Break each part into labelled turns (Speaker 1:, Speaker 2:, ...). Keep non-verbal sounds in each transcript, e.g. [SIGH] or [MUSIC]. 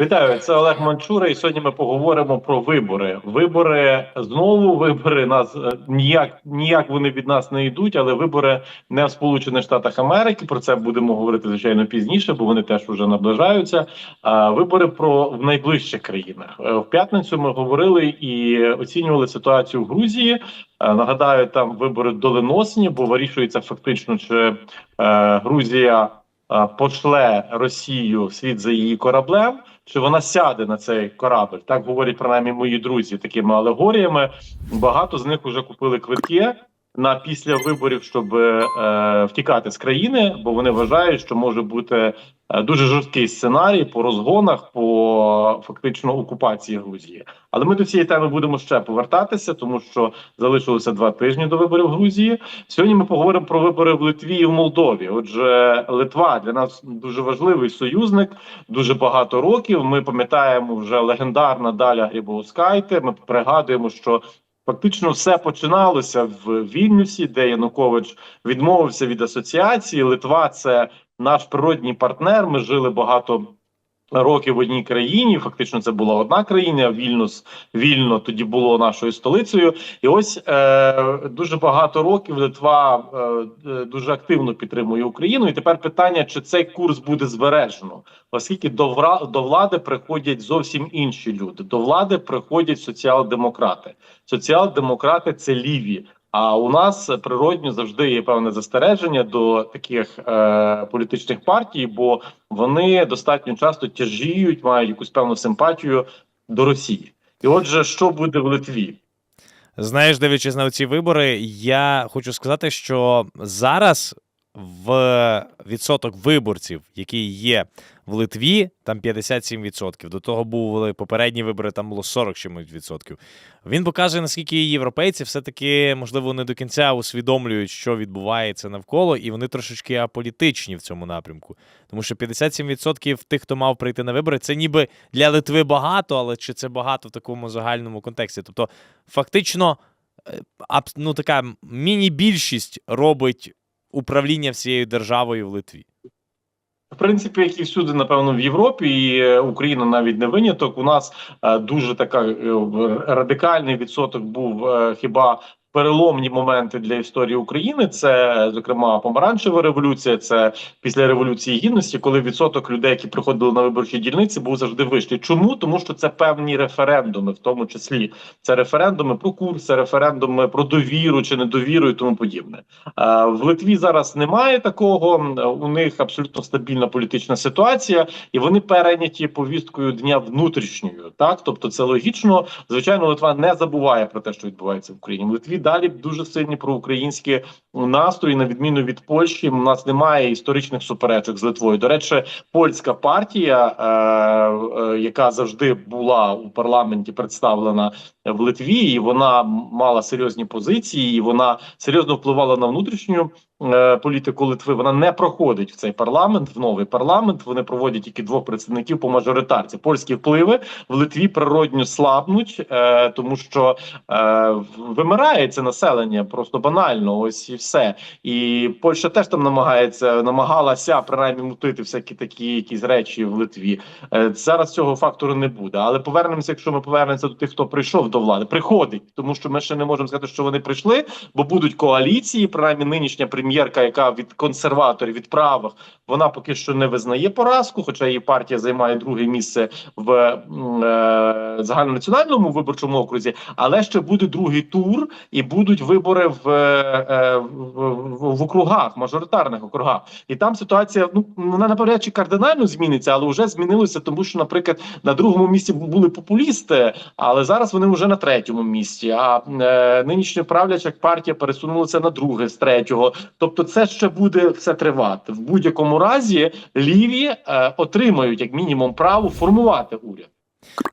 Speaker 1: Вітаю, це Олег Манчура, і сьогодні ми поговоримо про вибори. Вибори знову вибори нас е, ніяк ніяк вони від нас не йдуть, але вибори не в Сполучених Штатах Америки. Про це будемо говорити звичайно пізніше, бо вони теж вже наближаються. А вибори про в найближчих країнах Е, в п'ятницю. Ми говорили і оцінювали ситуацію в Грузії. Е, Нагадаю, там вибори доленосні, бо вирішується фактично, чи Грузія пошле Росію вслід за її кораблем, чи вона сяде на цей корабль. Так говорять принаймні мої друзі такими алегоріями. Багато з них вже купили квитки на після виборів, щоб е, втікати з країни, бо вони вважають, що може бути е, дуже жорсткий сценарій по розгонах, по фактично окупації Грузії. Але ми до цієї теми будемо ще повертатися, тому що залишилося два тижні до виборів Грузії. Сьогодні ми поговоримо про вибори в Литві і в Молдові. Отже, Литва для нас дуже важливий союзник, дуже багато років. Ми пам'ятаємо вже легендарна Даля Грибоускайте. Ми пригадуємо, що фактично все починалося в Вільнюсі, де Янукович відмовився від асоціації. Литва це наш природній партнер. Ми жили багато. Років в одній країні, фактично, це була одна країна. Вільнюс вільно тоді було нашою столицею, і ось е, дуже багато років Литва е, е, дуже активно підтримує Україну. І тепер питання, чи цей курс буде збережено, оскільки до вра до влади приходять зовсім інші люди. До влади приходять соціал-демократи. Соціал-демократи це ліві. А у нас природньо завжди є певне застереження до таких е, політичних партій, бо вони достатньо часто тяжіють, мають якусь певну симпатію до Росії. І отже, що буде в Литві?
Speaker 2: Знаєш, дивлячись на ці вибори, я хочу сказати, що зараз в відсоток виборців, які є в Литві, там 57%. До того були попередні вибори, там було 40 чимось відсотків. Він показує, наскільки європейці все-таки, можливо, не до кінця усвідомлюють, що відбувається навколо, і вони трошечки аполітичні в цьому напрямку. Тому що 57% тих, хто мав прийти на вибори, це ніби для Литви багато, але чи це багато в такому загальному контексті? Тобто, фактично, е, ну, така міні-більшість робить управління всією державою в Литві.
Speaker 1: В принципі, як і всюди, напевно, в Європі, і е, Україна навіть не виняток. У нас е, дуже така е, радикальний відсоток був хіба. Переломні моменти для історії України це зокрема помаранчева революція. Це після революції гідності, коли відсоток людей, які приходили на виборчі дільниці, був завжди вищий. Чому тому, що це певні референдуми, в тому числі це референдуми про курс, це референдуми про довіру чи недовіру і тому подібне. В Литві зараз немає такого. У них абсолютно стабільна політична ситуація, і вони перейняті повісткою дня внутрішньою. Так, тобто, це логічно. Звичайно, Литва не забуває про те, що відбувається в Україні. В Литві далі дуже сильні проукраїнські настрої, на відміну від Польщі. У нас немає історичних суперечок з Литвою. До речі, польська партія, е, е, яка завжди була у парламенті представлена в Литві, і вона мала серйозні позиції, і вона серйозно впливала на внутрішню політику Литви. Вона не проходить в цей парламент, в новий парламент. Вони проводять тільки двох представників по мажоритарці. Польські впливи в Литві природньо слабнуть, е, тому що е, вимирає це населення просто банально. Ось і все. І Польща теж там намагається намагалася принаймні мутити всякі такі якісь речі в Литві. Е, Зараз цього фактору не буде. Але повернемося, якщо ми повернемося до тих, хто прийшов до влади, приходить, тому що ми ще не можемо сказати, що вони прийшли, бо будуть коаліції. Принаймні, нинішня прем'єрка, яка від консерваторів від правих, вона поки що не визнає поразку, хоча її партія займає друге місце в е, загальнонаціональному виборчому окрузі. Але ще буде другий тур, і будуть вибори в, е, в, в, в округах, мажоритарних округах. І там ситуація ну вона навряд чи кардинально зміниться, але вже змінилося, тому що, наприклад, на другому місці були популісти, але зараз вони вже на третьому місці. А е, нинішня правляча партія пересунулася на друге з третього. Тобто, це ще буде все тривати. В будь-якому разі ліві е, отримають як мінімум право формувати уряд.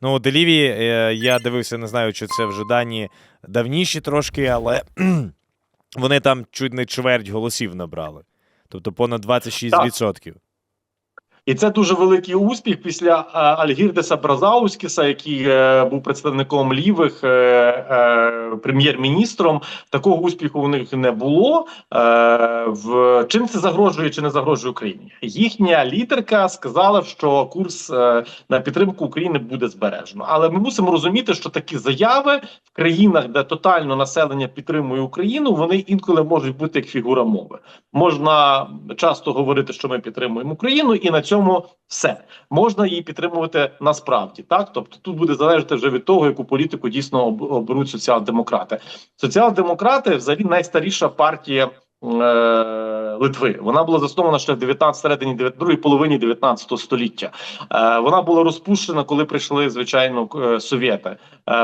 Speaker 2: Ну, Деліві е, я дивився, не знаю, чи це вже дані давніші трошки, але [CLEARS THROAT] вони там чуть не чверть голосів набрали. Тобто понад 26%.
Speaker 1: І це дуже великий успіх після е, Альгірдеса Бразаускіса, який е, був представником лівих е, е, прем'єр-міністром. Такого успіху у них не було. Е, в чим це загрожує чи не загрожує Україні? Їхня лідерка сказала, що курс е, на підтримку України буде збережено. Але ми мусимо розуміти, що такі заяви в країнах, де тотально населення підтримує Україну, вони інколи можуть бути як фігура мови. Можна часто говорити, що ми підтримуємо Україну, і на цьому все можна її підтримувати насправді. Так, тобто тут буде залежати вже від того, яку політику дійсно об- оберуть соціал-демократи. Соціал-демократи взагалі найстаріша партія. Е, Литви вона була заснована ще в 19 середині 9 другій половині 19 століття. Е, Вона була розпущена, коли прийшли звичайно е, совєти.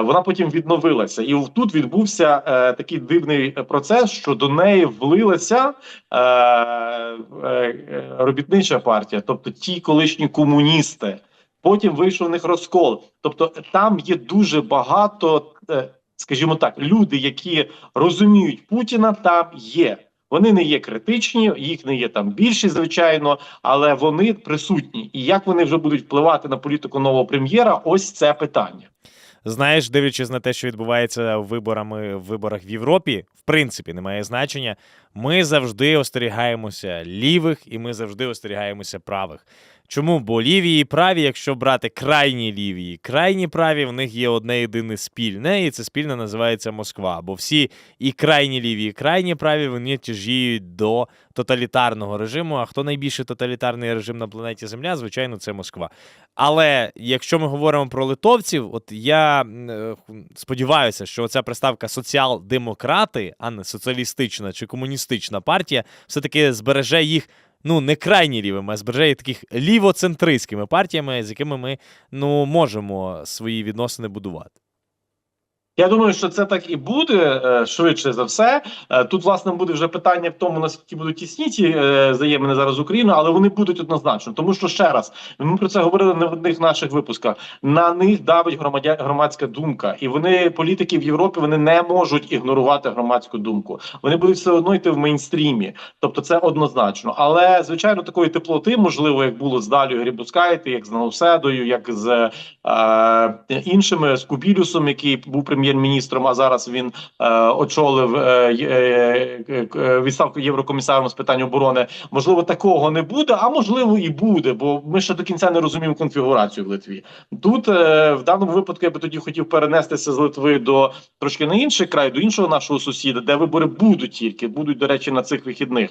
Speaker 1: Вона потім відновилася, і тут відбувся такий дивний процес, що до неї влилася робітнича партія, тобто ті колишні комуністи. Потім вийшов у них розкол. Тобто там є дуже багато, скажімо так, люди, які розуміють Путіна, там є. Вони не є критичні, їх не є там більшість, звичайно, але вони присутні. І як вони вже будуть впливати на політику нового прем'єра? Ось це питання.
Speaker 2: Знаєш, дивлячись на те, що відбувається виборами в виборах в Європі, в принципі, немає значення. Ми завжди остерігаємося лівих, і ми завжди остерігаємося правих. Чому? Бо ліві і праві, якщо брати крайні ліві, крайні праві, в них є одне єдине спільне, і це спільне називається Москва. Бо всі і крайні ліві, і крайні праві вони тяжіють до тоталітарного режиму. А хто найбільший тоталітарний режим на планеті Земля? Звичайно, це Москва. Але якщо ми говоримо про литовців, от я е, сподіваюся, що ця приставка соціал-демократи, а не соціалістична чи комуністична партія, все-таки збереже їх. Ну, не крайні лівими, а їх таких лівоцентристськими партіями, з якими ми ну можемо свої відносини будувати.
Speaker 1: Я думаю, що це так і буде е, швидше за все. Е, Тут власне буде вже питання в тому, наскільки будуть тісні ці е, взаємини зараз з Україною, але вони будуть однозначно. Тому що ще раз ми про це говорили не в одних наших випусках. На них давить громадя... громадська думка, і вони політики в Європі вони не можуть ігнорувати громадську думку. Вони будуть все одно йти в мейнстрімі. Тобто, це однозначно. Але звичайно, такої теплоти, можливо, як було з Далію Грібускайте, як з Науседою, як з е, іншими з Кубілюсом, який був прем'єр-міністром, а зараз він е, очолив е, е, відставку єврокомісаром з питань оборони. Можливо, такого не буде, а можливо, і буде, бо ми ще до кінця не розуміємо конфігурацію в Литві. Тут в даному випадку я би тоді хотів перенестися з Литви до трошки на інший край, до іншого нашого сусіда, де вибори будуть тільки будуть, до речі, на цих вихідних.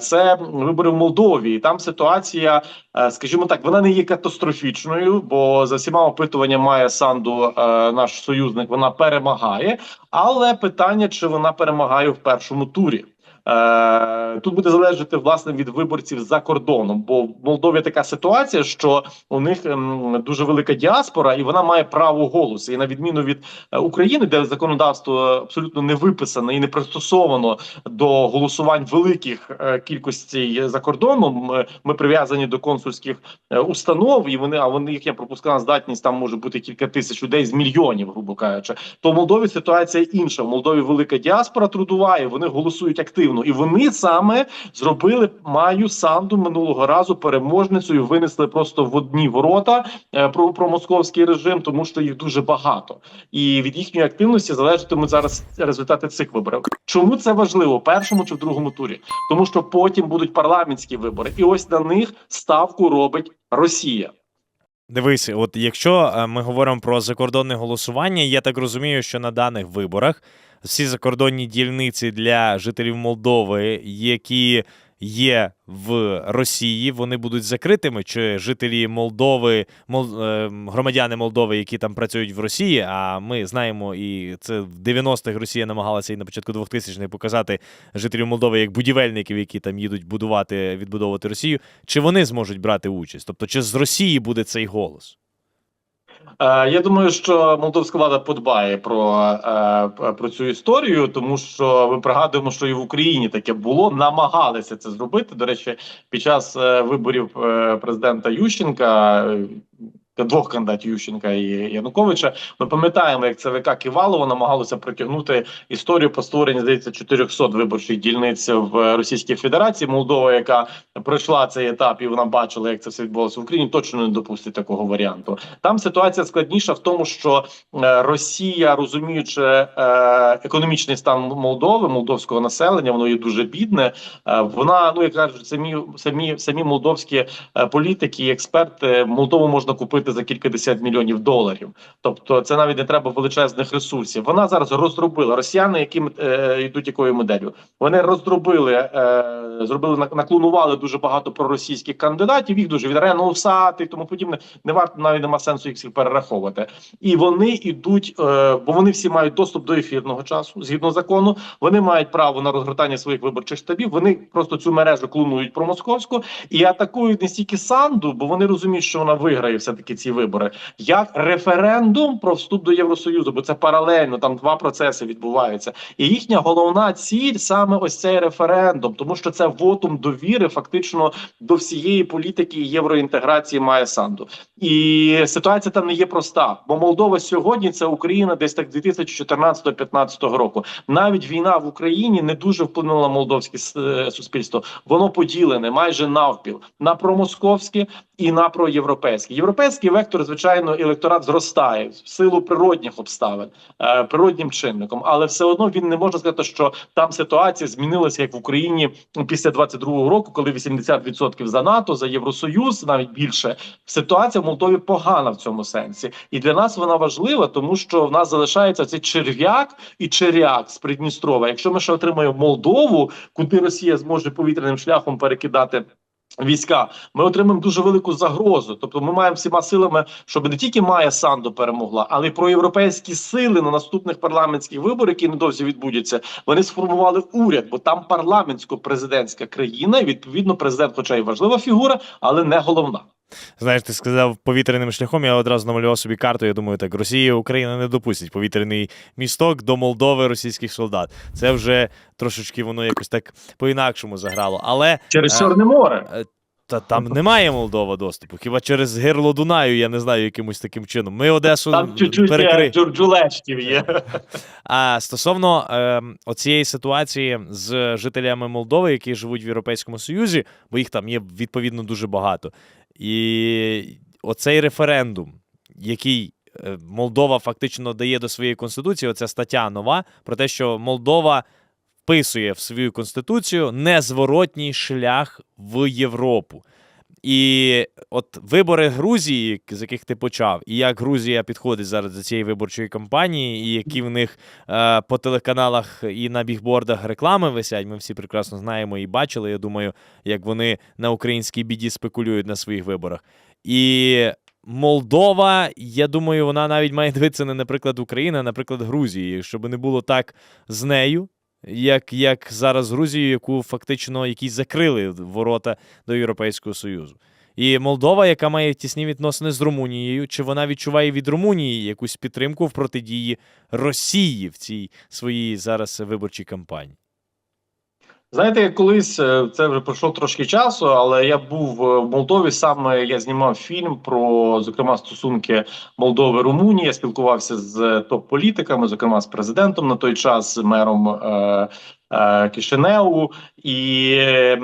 Speaker 1: Це вибори в Молдові. І там ситуація, скажімо так, вона не є катастрофічною, бо за всіма опитуваннями має Санду, наш союзник, вона перемагає. Але питання, чи вона перемагає в першому турі. Е, Тут буде залежати власне від виборців за кордоном, бо в Молдові така ситуація, що у них ем, дуже велика діаспора, і вона має право голосу. І на відміну від е, України, де законодавство абсолютно не виписане і не пристосовано до голосувань великих е, кількостей за кордоном. Ми, прив'язані до консульських установ, і вони а вони їхня пропускна здатність там може бути кілька тисяч людей з мільйонів, грубо кажучи. То в Молдові ситуація інша. В Молдові велика діаспора трудова, і вони голосують активно. І вони саме зробили Маю Санду минулого разу переможницею. Винесли просто в одні ворота е, про, про московський режим, тому що їх дуже багато. І від їхньої активності залежатимуть зараз результати цих виборів. Чому це важливо першому чи в другому турі? Тому що потім будуть парламентські вибори, і ось на них ставку робить Росія.
Speaker 2: Дивись, от якщо е, ми говоримо про закордонне голосування, я так розумію, що на даних виборах всі закордонні дільниці для жителів Молдови, які є в Росії, вони будуть закритими, чи жителі Молдови, мол, е, громадяни Молдови, які там працюють в Росії, а ми знаємо, і це в 90-х Росія намагалася і на початку 2000-х показати жителів Молдови як будівельників, які там їдуть будувати, відбудовувати Росію, чи вони зможуть брати участь? Тобто, чи з Росії буде цей голос?
Speaker 1: Е, Я думаю, що молдовська влада подбає про, е, про цю історію, тому що ми пригадуємо, що і в Україні таке було. Намагалися це зробити. До речі, під час е, виборів президента Ющенка. Двох кандидатів Ющенка і Януковича. Ми пам'ятаємо, як ЦВК Ківалово намагалося притягнути історію по створенню здається 400 виборчих дільниць в Російській Федерації. Молдова, яка пройшла цей етап, і вона бачила, як це все відбулося в Україні, точно не допустить такого варіанту. Там ситуація складніша в тому, що е, Росія, розуміючи е, економічний стан Молдови, молдовського населення, воно є дуже бідне. Е, вона, ну як кажуть, самі самі самі молдовські політики і експерти Молдову можна купити за кількадесят мільйонів доларів. Тобто, це навіть не треба величезних ресурсів. Вона зараз розробила росіяни, які е, йдуть якою моделлю. Вони розробили, е, зробили наклонували дуже багато проросійських кандидатів. Їх дуже від Рену Усати і тому подібне. Не варто навіть нема сенсу їх всіх перераховувати. І вони йдуть, е, бо вони всі мають доступ до ефірного часу згідно закону. Вони мають право на розгортання своїх виборчих штабів. Вони просто цю мережу клонують про московську і атакують не стільки Санду, бо вони розуміють, що вона виграє все таки ці вибори, як референдум про вступ до Євросоюзу, бо це паралельно там два процеси відбуваються. І їхня головна ціль саме ось цей референдум, тому що це вотум довіри, фактично до всієї політики євроінтеграції має Санду. І ситуація там не є проста, бо Молдова сьогодні це Україна десь так 2014-15 року. Навіть війна в Україні не дуже вплинула на молдовське суспільство. Воно поділене майже навпіл на промосковське і на проєвропейське. Європейський вектор, звичайно, електорат зростає в силу природних обставин, е, природнім чинником, але все одно він не може сказати, що там ситуація змінилася як в Україні після 22-го року, коли 80% за НАТО, за Євросоюз, навіть більше ситуація в Молдові погана в цьому сенсі, і для нас вона важлива, тому що в нас залишається цей черв'як і черяк з Придністрова. Якщо ми ще отримаємо Молдову, куди Росія зможе повітряним шляхом перекидати. Війська ми отримаємо дуже велику загрозу. Тобто, ми маємо всіма силами, щоб не тільки Майя Санду перемогла, але й проєвропейські сили на наступних парламентських виборах, які недовзі відбудуться, вони сформували уряд, бо там парламентсько-президентська країна. І відповідно, президент, хоча й важлива фігура, але не головна.
Speaker 2: Знаєш, ти сказав повітряним шляхом. Я одразу намалював собі карту. Я думаю, так Росія Україна не допустять повітряний місток до Молдови російських солдат. Це вже трошечки воно якось так по-інакшому заграло. Але
Speaker 1: Через
Speaker 2: Е,
Speaker 1: Чорне море.
Speaker 2: та там немає Молдова доступу. Хіба через гирло Дунаю, я не знаю, якимось таким чином. Ми Одесу
Speaker 1: Там
Speaker 2: перекри...
Speaker 1: е, джурджулечків є.
Speaker 2: А стосовно е, оцієї ситуації з жителями Молдови, які живуть в Європейському Союзі, бо їх там є відповідно дуже багато. І оцей референдум, який е, Молдова фактично дає до своєї конституції, оця стаття нова про те, що Молдова вписує в свою конституцію незворотній шлях в Європу. І от вибори Грузії, з яких ти почав, і як Грузія підходить зараз до цієї виборчої кампанії, і які в них е, по телеканалах і на бігбордах реклами висять, ми всі прекрасно знаємо і бачили. Я думаю, як вони на українській біді спекулюють на своїх виборах. І Молдова, я думаю, вона навіть має дивитися не наприклад України, а наприклад Грузії, щоб не було так з нею. Як, як зараз Грузію, яку фактично які закрили ворота до Європейського Союзу. І Молдова, яка має тісні відносини з Румунією, чи вона відчуває від Румунії якусь підтримку в протидії Росії в цій своїй зараз виборчій кампанії?
Speaker 1: Знаєте, колись е, це вже пройшло трошки часу, але я був е, в Молдові. Саме я знімав фільм про зокрема стосунки Молдови Румунії. Я спілкувався з топ-політиками, зокрема з президентом на той час, мером е, е, Кишиневу. І е,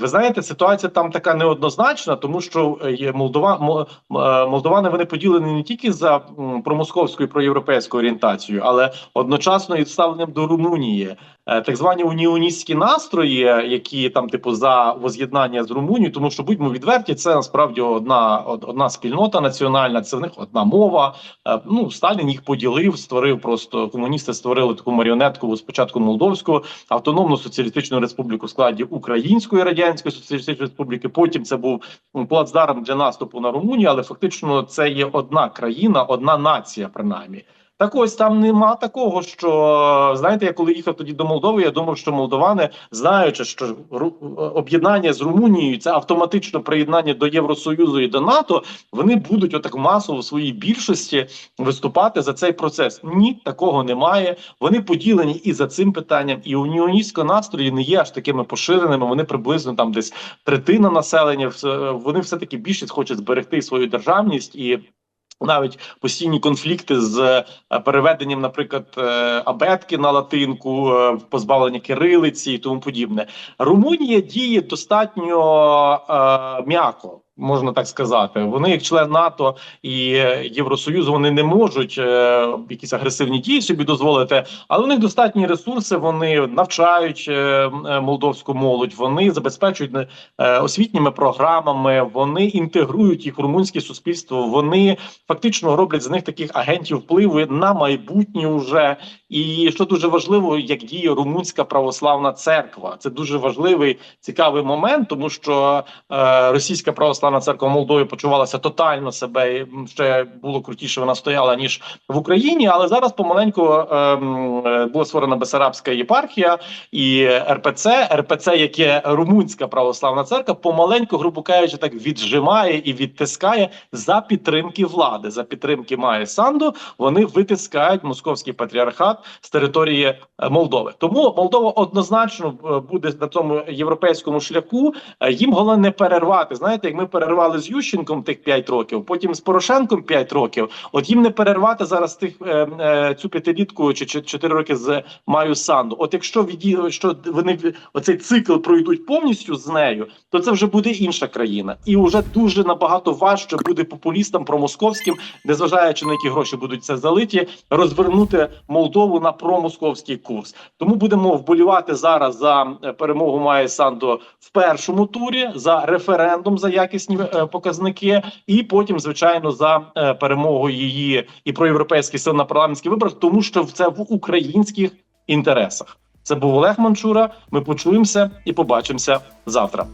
Speaker 1: ви знаєте, ситуація там така неоднозначна, тому що е, є Молдова е, молдовани вони поділені не тільки за промосковською проєвропейською орієнтацією, але одночасно і ставленням до Румунії. Е, так звані уніоністські настрої, які там, типу, за воз'єднання з Румунією, тому що будьмо відверті, це насправді одна одна спільнота національна, це в них одна мова. Е, Ну Сталін їх поділив, створив просто комуністи створили таку маріонеткову спочатку Молдовську автономну соціалістичну республіку в складі Української радянської соціалістичної республіки. Потім це був плацдарм для наступу на Румунію, але фактично це є одна країна, одна нація, принаймні. Так ось там нема такого, що знаєте, я коли їхав тоді до Молдови, я думав, що молдовани, знаючи, що об'єднання з Румунією це автоматично приєднання до Євросоюзу і до НАТО, вони будуть отак масово в своїй більшості виступати за цей процес. Ні, такого немає. Вони поділені і за цим питанням, і уніоністські настрої не є аж такими поширеними. Вони приблизно там десь третина населення. Вони все таки більшість хочуть зберегти свою державність і. Навіть постійні конфлікти з е, переведенням, наприклад, е, абетки на латинку, е, позбавлення кирилиці і тому подібне. Румунія діє достатньо м'яко. Можна так сказати, вони як член НАТО і Євросоюзу вони не можуть е, якісь агресивні дії собі дозволити, але у них достатні ресурси. Вони навчають е, е, молдовську молодь, вони забезпечують е, освітніми програмами, вони інтегрують їх в румунське суспільство. Вони фактично роблять з них таких агентів впливу на майбутнє уже. І що дуже важливо, як діє румунська православна церква. Це дуже важливий цікавий момент, тому що е, російська православна церква в Молдові почувалася тотально себе ще було крутіше. Вона стояла ніж в Україні, але зараз помаленьку е, е, була створена Бесарабська єпархія і РПЦ, РПЦ, яке румунська православна церква, помаленьку, грубо кажучи, так віджимає і відтискає за підтримки влади, за підтримки Має Санду. Вони витискають московський патріархат з території е, Молдови. Тому Молдова однозначно е, буде на цьому європейському шляху. Е, Їм головне не перервати. Знаєте, як ми перервали з Ющенком тих 5 років, потім з Порошенком 5 років. От їм не перервати зараз тих цю п'ятилітку чи 4 роки з Маю Санду. От якщо віді, що вони оцей цикл пройдуть повністю з нею, то це вже буде інша країна, і вже дуже набагато важче буде популістам промосковським, незважаючи на які гроші будуть це залиті, розвернути Молдову на промосковський курс. Тому будемо вболівати зараз за е, перемогу Має Санду в першому турі, за референдум за якісні е, показники, і потім, звичайно, за е, перемогу її і проєвропейських сил на парламентських виборах, тому що це в українських інтересах. Це був Олег Манчура. Ми почуємося і побачимося завтра.